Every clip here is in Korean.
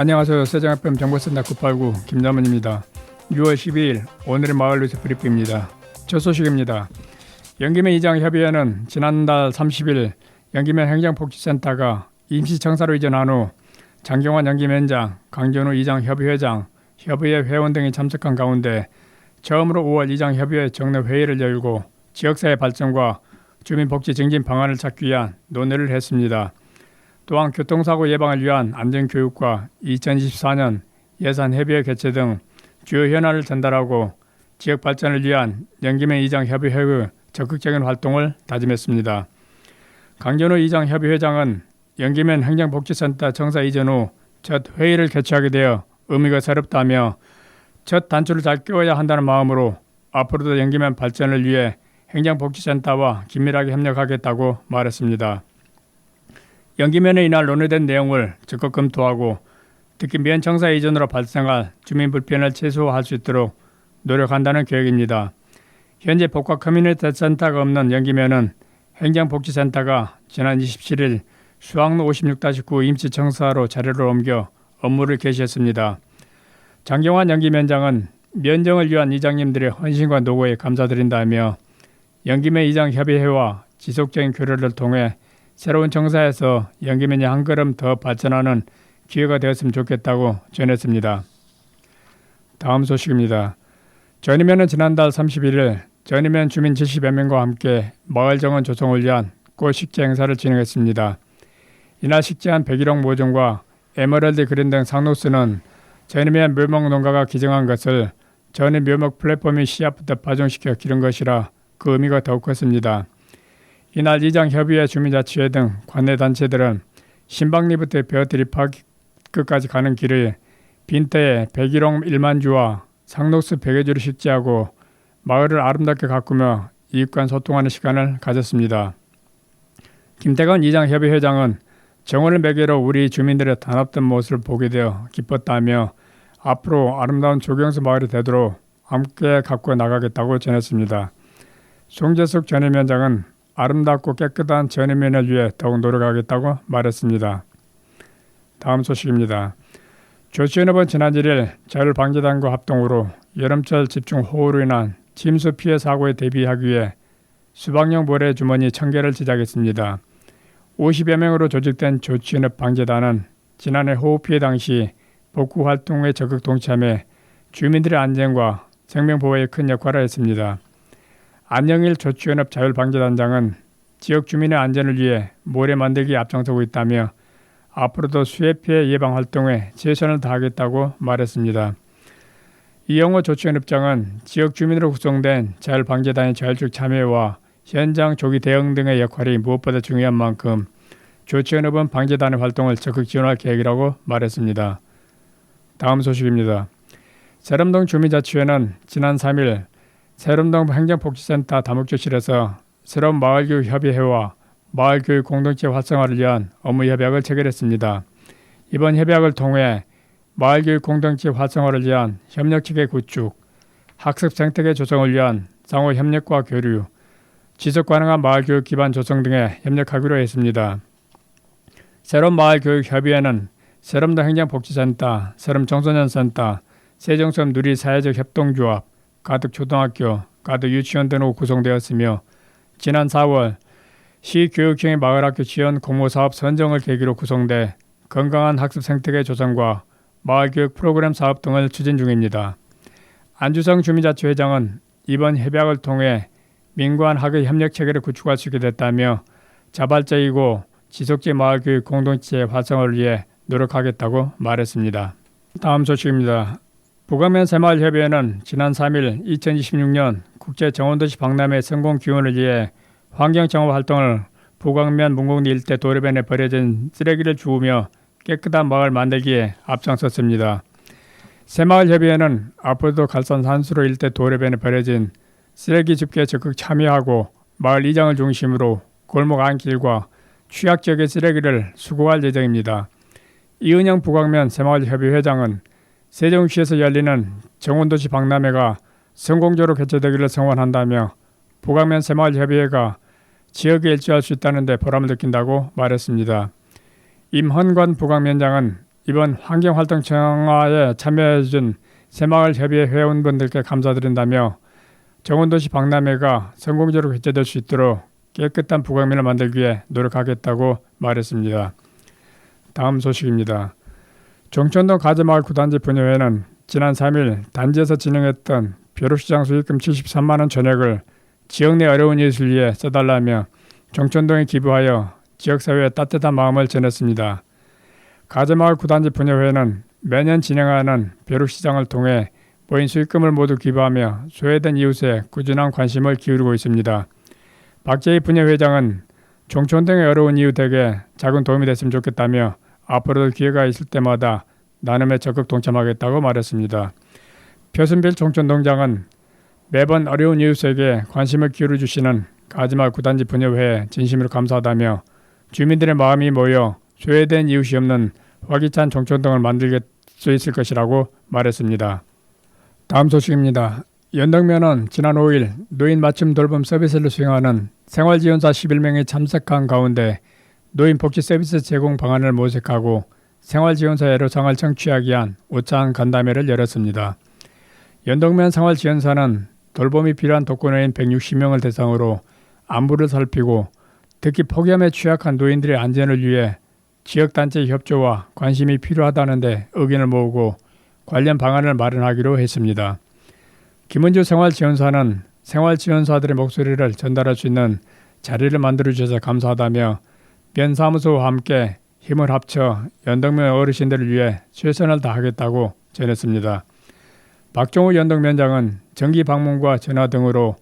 안녕하세요. 세정FM 정보센터 989 김남은입니다. 6월 12일 오늘의 마을 뉴스 브리핑입니다. 첫 소식입니다. 연기면 이장 협의회는 지난달 30일 연기면 행정복지센터가 임시청사로 이전한 후 장경환 연기면장, 강전우 이장 협의회장, 협의회 회원 등이 참석한 가운데 처음으로 5월 이장 협의회 정례 회의를 열고 지역사회 발전과 주민복지 증진 방안을 찾기 위한 논의를 했습니다. 또한 교통사고 예방을 위한 안전교육과 2024년 예산 협의회 개최 등 주요 현안을 전달하고 지역 발전을 위한 연기면 이장 협의회의 적극적인 활동을 다짐했습니다. 강전호 이장 협의회장은 연기면 행정복지센터 청사 이전 후 첫 회의를 개최하게 되어 의미가 새롭다며 첫 단추를 잘 끼워야 한다는 마음으로 앞으로도 연기면 발전을 위해 행정복지센터와 긴밀하게 협력하겠다고 말했습니다. 연기면에 이날 논의된 내용을 적극 검토하고 특히 면 청사 이전으로 발생할 주민 불편을 최소화할 수 있도록 노력한다는 계획입니다. 현재 복합 커뮤니티 센터가 없는 연기면은 행정복지센터가 지난 27일 수학로 56-9 임시청사로 자료를 옮겨 업무를 개시했습니다. 장경환 연기면장은 면정을 위한 이장님들의 헌신과 노고에 감사드린다며 연기면 이장 협의회와 지속적인 교류를 통해 새로운 청사에서 연기면이 한 걸음 더 발전하는 기회가 되었으면 좋겠다고 전했습니다. 다음 소식입니다. 전이면은 지난달 31일 전이면 주민 70여 명과 함께 마을 정원 조성을 위한 꽃 식재 행사를 진행했습니다. 이날 식재한 백일홍 모종과 에메랄드 그린 등 상록수는 전이면 묘목 농가가 기증한 것을 전이 묘목 플랫폼이 씨앗부터 파종시켜 기른 것이라 그 의미가 더욱 컸습니다. 이날 이장 협의회 주민자치회 등 관내 단체들은 신방리부터 베어트리파 끝까지 가는 길을 빈터에 백일홍 1만 주와 상록수 100여 주를 식재하고 마을을 아름답게 가꾸며 이익관 소통하는 시간을 가졌습니다. 김태건 이장 협의 회장은 정원을 매개로 우리 주민들의 단합된 모습을 보게 되어 기뻤다며 앞으로 아름다운 조경수 마을이 되도록 함께 가꾸어 나가겠다고 전했습니다. 송재숙 전임위원장은 아름답고 깨끗한 전해면을 위해 더욱 노력하겠다고 말했습니다. 다음 소식입니다. 조치연합은 지난 1일 자율방재단과 합동으로 여름철 집중 호우로 인한 침수 피해 사고에 대비하기 위해 수박용 모래 주머니 1000개를 제작했습니다. 50여 명으로 조직된 조치연합 방재단은 지난해 호우 피해 당시 복구 활동에 적극 동참해 주민들의 안전과 생명 보호에 큰 역할을 했습니다. 안영일 조치연합 자율방재단장은 지역 주민의 안전을 위해 모래 만들기에 앞장서고 있다며 앞으로도 수해 피해 예방 활동에 최선을 다하겠다고 말했습니다. 이영호 조치연합장은 지역 주민으로 구성된 자율방재단의 자율적 참여와 현장 조기 대응 등의 역할이 무엇보다 중요한 만큼 조치연합은 방재단의 활동을 적극 지원할 계획이라고 말했습니다. 다음 소식입니다. 세럼동 주민자치회는 지난 3일 세름동 행정복지센터 다목조실에서 새로운 마을교육 협의회와 마을교육 공동체 활성화를 위한 업무 협약을 체결했습니다. 이번 협약을 통해 마을교육 공동체 활성화를 위한 협력체계 구축, 학습 생태계 조성을 위한 상호 협력과 교류, 지속 가능한 마을교육 기반 조성 등에 협력하기로 했습니다. 새로운 마을교육 협의회는 세름동 행정복지센터, 세름 청소년센터, 세종섬 누리 사회적 협동조합, 가덕 초등학교, 가덕 유치원 등으로 구성되었으며 지난 4월 시교육형의 마을학교 지원 공모사업 선정을 계기로 구성돼 건강한 학습 생태계 조성과 마을교육 프로그램 사업 등을 추진 중입니다. 안주성 주민자치회장은 이번 협약을 통해 민관 학의 협력 체계를 구축할 수 있게 됐다며 자발적이고 지속적 마을교육 공동체 활성화를 위해 노력하겠다고 말했습니다. 다음 소식입니다. 북광면 새마을협의회는 지난 3일 2026년 국제정원도시 박람회 성공 기원을 위해 환경정화 활동을 북광면 문곡리 일대 도로변에 버려진 쓰레기를 주우며 깨끗한 마을 만들기에 앞장섰습니다. 새마을협의회는 앞으로도 갈산 산수로 일대 도로변에 버려진 쓰레기 집계에 적극 참여하고 마을 이장을 중심으로 골목 안길과 취약 지역의 쓰레기를 수거할 예정입니다. 이은영 북광면 새마을협의 회장은 세종시에서 열리는 정원도시 박람회가 성공적으로 개최되기를 성원한다며 북광면 새마을협의회가 지역에 일조할 수 있다는 데 보람을 느낀다고 말했습니다. 임헌관 북광면장은 이번 환경활동 정화에 참여해준 새마을 협의회 회원분들께 감사드린다며 정원도시 박람회가 성공적으로 개최될 수 있도록 깨끗한 부강면을 만들기 위해 노력하겠다고 말했습니다. 다음 소식입니다. 종천동 가재마을 구단지 분회회는 지난 3일 단지에서 진행했던 벼룩시장 수익금 73만 원 전액을 지역 내 어려운 이웃을 위해 써달라며 종천동에 기부하여 지역사회에 따뜻한 마음을 전했습니다. 가재마을 구단지 분회회는 매년 진행하는 벼룩시장을 통해 모인 수익금을 모두 기부하며 소외된 이웃에 꾸준한 관심을 기울이고 있습니다. 박재희 분회회장은 종촌동의 어려운 이웃에게 작은 도움이 됐으면 좋겠다며 앞으로도 기회가 있을 때마다 나눔에 적극 동참하겠다고 말했습니다. 표순빌 종촌동장은 매번 어려운 이웃에게 관심을 기울여 주시는 가지마 구단지 분회회에 진심으로 감사하다며 주민들의 마음이 모여 소외된 이웃이 없는 활기찬 종촌동을 만들 수 있을 것이라고 말했습니다. 다음 소식입니다. 연덕면은 지난 5일 노인 맞춤 돌봄 서비스를 수행하는 생활지원사 11명이 참석한 가운데 노인 복지 서비스 제공 방안을 모색하고 생활지원사 애로상을 청취하기 위한 오찬 간담회를 열었습니다. 연덕면 생활지원사는 돌봄이 필요한 독거노인 160명을 대상으로 안부를 살피고 특히 폭염에 취약한 노인들의 안전을 위해 지역단체 협조와 관심이 필요하다는데 의견을 모으고 관련 방안을 마련하기로 했습니다. 김은주 생활지원사는 생활지원사들의 목소리를 전달할 수 있는 자리를 만들어 주셔서 감사하다며 면사무소와 함께 힘을 합쳐 연덕면 어르신들을 위해 최선을 다하겠다고 전했습니다. 박종우 연덕면장은 정기 방문과 전화 등으로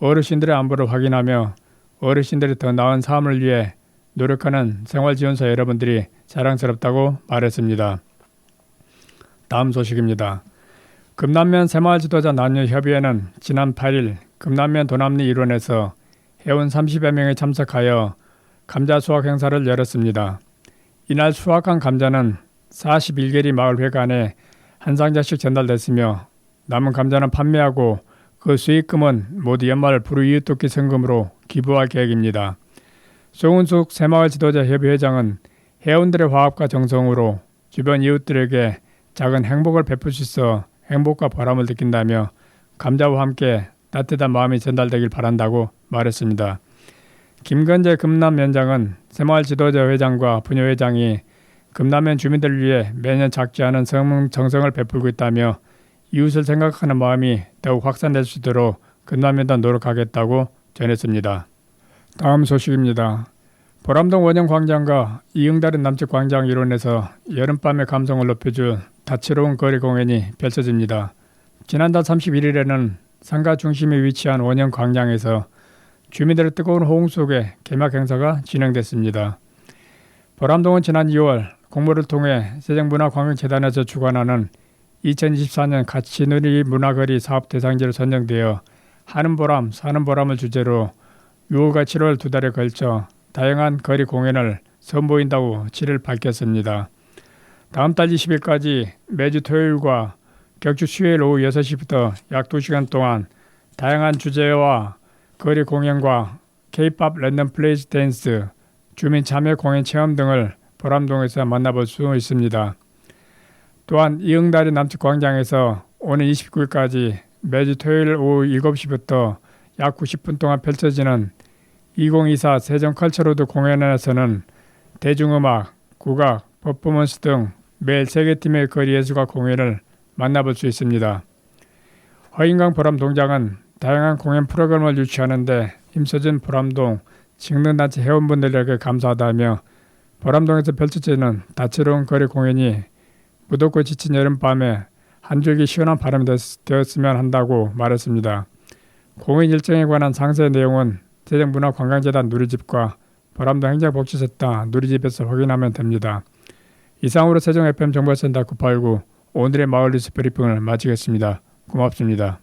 어르신들의 안부를 확인하며 어르신들이 더 나은 삶을 위해 노력하는 생활지원사 여러분들이 자랑스럽다고 말했습니다. 다음 소식입니다. 금남면 새마을 지도자 남녀협의회는 지난 8일 금남면 도남리 일원에서 회원 30여 명이 참석하여 감자 수확 행사를 열었습니다. 이날 수확한 감자는 41개리 마을 회관에 한 상자씩 전달됐으며 남은 감자는 판매하고 그 수익금은 모두 연말 불우이웃돕기 성금으로 기부할 계획입니다. 송은숙 새마을 지도자 협의회장은 회원들의 화합과 정성으로 주변 이웃들에게 작은 행복을 베풀 수 있어 행복과 보람을 느낀다며 감자와 함께 따뜻한 마음이 전달되길 바란다고 말했습니다. 김건재 금남면장은 새마을 지도자 회장과 분여회장이 금남면 주민들을 위해 매년 작지 않은 성 정성을 베풀고 있다며 이웃을 생각하는 마음이 더욱 확산될 수 있도록 금남면도 노력하겠다고 전했습니다. 다음 소식입니다. 보람동 원형 광장과 이응다른 남측 광장 일원에서 여름밤의 감성을 높여줄 다채로운 거리 공연이 펼쳐집니다. 지난달 31일에는 상가 중심에 위치한 원형 광장에서 주민들의 뜨거운 호응 속에 개막 행사가 진행됐습니다. 보람동은 지난 2월 공모를 통해 세종문화관광재단에서 주관하는 2024년 가치누리 문화거리 사업 대상지로 선정되어 하는 보람, 사는 보람을 주제로 6월과 7월 두 달에 걸쳐 다양한 거리 공연을 선보인다고 7일 밝혔습니다. 다음 달 20일까지 매주 토요일과 격주 수요일 오후 6시부터 약 2시간 동안 다양한 주제와 거리 공연과 K-팝 랜덤 플레이스 댄스, 주민 참여 공연 체험 등을 보람동에서 만나볼 수 있습니다. 또한 이응다리 남측 광장에서 오는 29일까지 매주 토요일 오후 7시부터 약 90분 동안 펼쳐지는 2024 세종 컬처로드 공연에서는 대중음악, 국악, 퍼포먼스 등 매일 세개 팀의 거리 예술가 공연을 만나볼 수 있습니다. 허인강 보람 동장은 다양한 공연 프로그램을 유치하는데 힘써준 보람동 직능단체 회원분들에게 감사하다며 보람동에서 펼쳐지는 다채로운 거리 공연이 무덥고 지친 여름밤에 한 줄기 시원한 바람이 되었으면 한다고 말했습니다. 공연 일정에 관한 상세 내용은 세종문화관광재단 누리집과 보람동 행정복지센터 누리집에서 확인하면 됩니다. 이상으로 세종 FM 정보센터 989 오늘의 마을 뉴스 브리핑을 마치겠습니다. 고맙습니다.